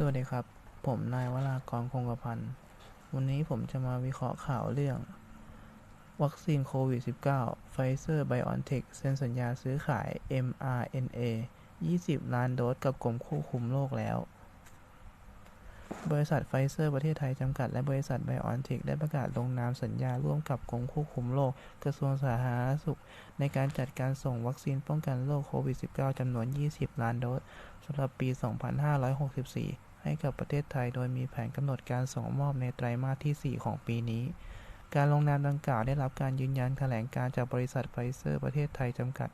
สวัสดีครับ ผมนายวรากรคงกระพันธ์วันนี้ผมจะมาวิเคราะห์ข่าวเรื่อง วัคซีนโควิด -19 ไฟเซอร์ไบออนเทคเซ็นสัญญาซื้อขาย mRNA 20 ล้านโดสกับกรมควบคุมโรคแล้ว บริษัทไฟเซอร์ประเทศไทยจำกัดและบริษัทไบออนเทคได้ประกาศลงนามสัญญาร่วมกับกรมควบคุมโรคกระทรวงสาธารณสุข ในการจัดการส่งวัคซีนป้องกันโรคโควิด -19 จำนวน 20 ล้านโดสสำหรับปี 2564 ให้กับประเทศไทย โดยมีแผนกำหนดการส่งมอบในไตรมาสที่ 4 ของปีนี้ การลงนามดังกล่าวได้รับการยืนยันแถลงการจากบริษัทไฟเซอร์ประเทศไทยจำกัด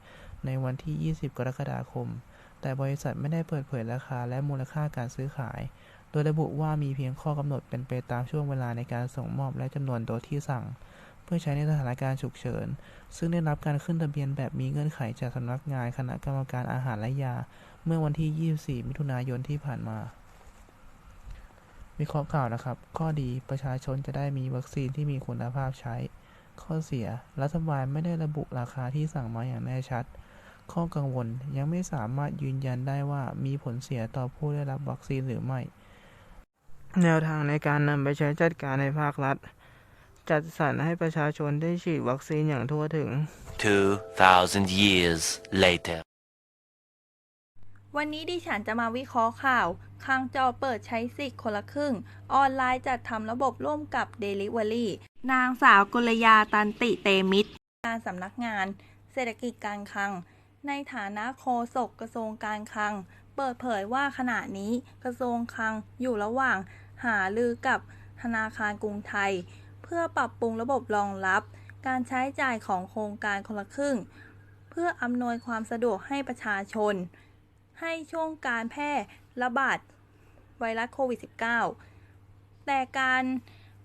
ในวันที่ 20 กรกฎาคม แต่บริษัทไม่ได้เปิดเผยราคาและมูลค่าการซื้อขาย โดยระบุว่ามีเพียงข้อกำหนดเป็นไปตามช่วงเวลาในการส่งมอบและจำนวนโดสที่สั่งเพื่อใช้ในสถานการณ์ฉุกเฉิน ซึ่งได้รับการขึ้นทะเบียนแบบมีเงื่อนไขจากสำนักงานคณะกรรมการอาหารและยา เมื่อวันที่ 24 มิถุนายนที่ผ่านมา วิเคราะห์ข่าวนะครับ ข้อดีประชาชนจะได้มีวัคซีนที่มีคุณภาพใช้ ข้อเสีย รัฐบาลไม่ได้ระบุราคาที่สั่งมาอย่างแน่ชัด ข้อกังวลยังไม่สามารถยืนยันได้ว่ามีผลเสียต่อผู้ได้รับวัคซีนหรือไม่ แนวทางในการนำไปใช้จัดการในภาครัฐ จัดสรรให้ประชาชนได้ฉีดวัคซีนอย่างทั่วถึง 2,000 years later. วันนี้ดิฉันจะมาวิเคราะห์ข่าวคางจอเปิดใช้สิทธิ์คนละครึ่ง ออนไลน์จัดทำระบบร่วมกับ Delivery นางสาวกุลยาตันติเตมิตรการสำนักงาน เศรษฐกิจการคลัง ในฐานะโฆษกกระทรวงการคลัง เปิดเผยว่าขณะนี้กระทรวงคลังอยู่ระหว่าง หารือกับธนาคารกรุงไทย เพื่อปรับปรุงระบบรองรับ การใช้จ่ายของโครงการคนละครึ่ง เพื่ออำนวยความสะดวกให้ประชาชน ให้ช่วงการแพร่ระบาดไวรัสโควิด -19 แต่การ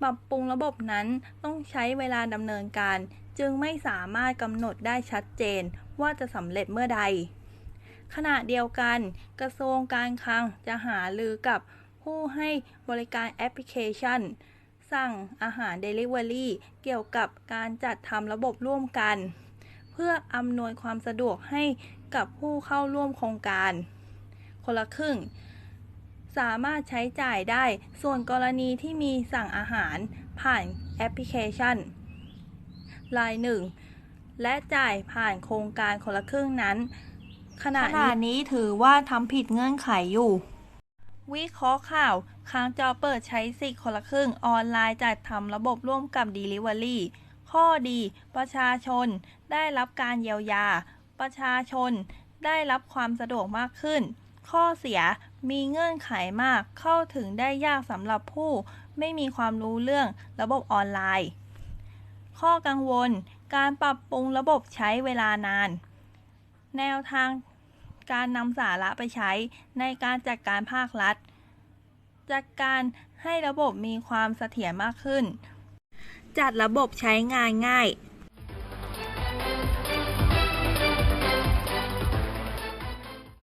ปรับปรุงระบบนั้นต้องใช้เวลาดำเนินการ จึงไม่สามารถกำหนดได้ชัดเจนว่าจะสำเร็จเมื่อใด ขณะเดียวกัน กระทรวงการคลังจะหารือกับผู้ให้บริการแอปพลิเคชัน สั่งอาหาร Delivery เกี่ยวกับการจัดทำระบบร่วมกัน เพื่ออำนวยความสะดวกให้ กับผู้เข้าร่วมโครงการ คนละครึ่ง สามารถใช้จ่ายได้ ส่วนกรณีที่มีสั่งอาหารผ่านแอปพลิเคชันรายหนึ่งและจ่ายผ่านโครงการคนละครึ่งนั้น ขณะนี้ถือว่าทำผิดเงื่อนไขอยู่ วิเคราะห์ข่าว ค้างจอเปิดใช้สิทธิ์คนละครึ่งออนไลน์จัดทำระบบร่วมกับ Delivery ข้อดี ประชาชนได้รับการเยียวยา ประชาชนได้รับความสะดวกมากขึ้น ข้อเสียมีเงื่อนไขมากเข้าถึงได้ยากสำหรับผู้ ไม่มีความรู้เรื่องระบบออนไลน์ ข้อกังวล การปรับปรุงระบบใช้เวลานาน แนวทางการนำสาระไปใช้ในการจัดการภาครัฐ จัดการให้ระบบมีความเสถียรมากขึ้น จัดระบบใช้งานง่าย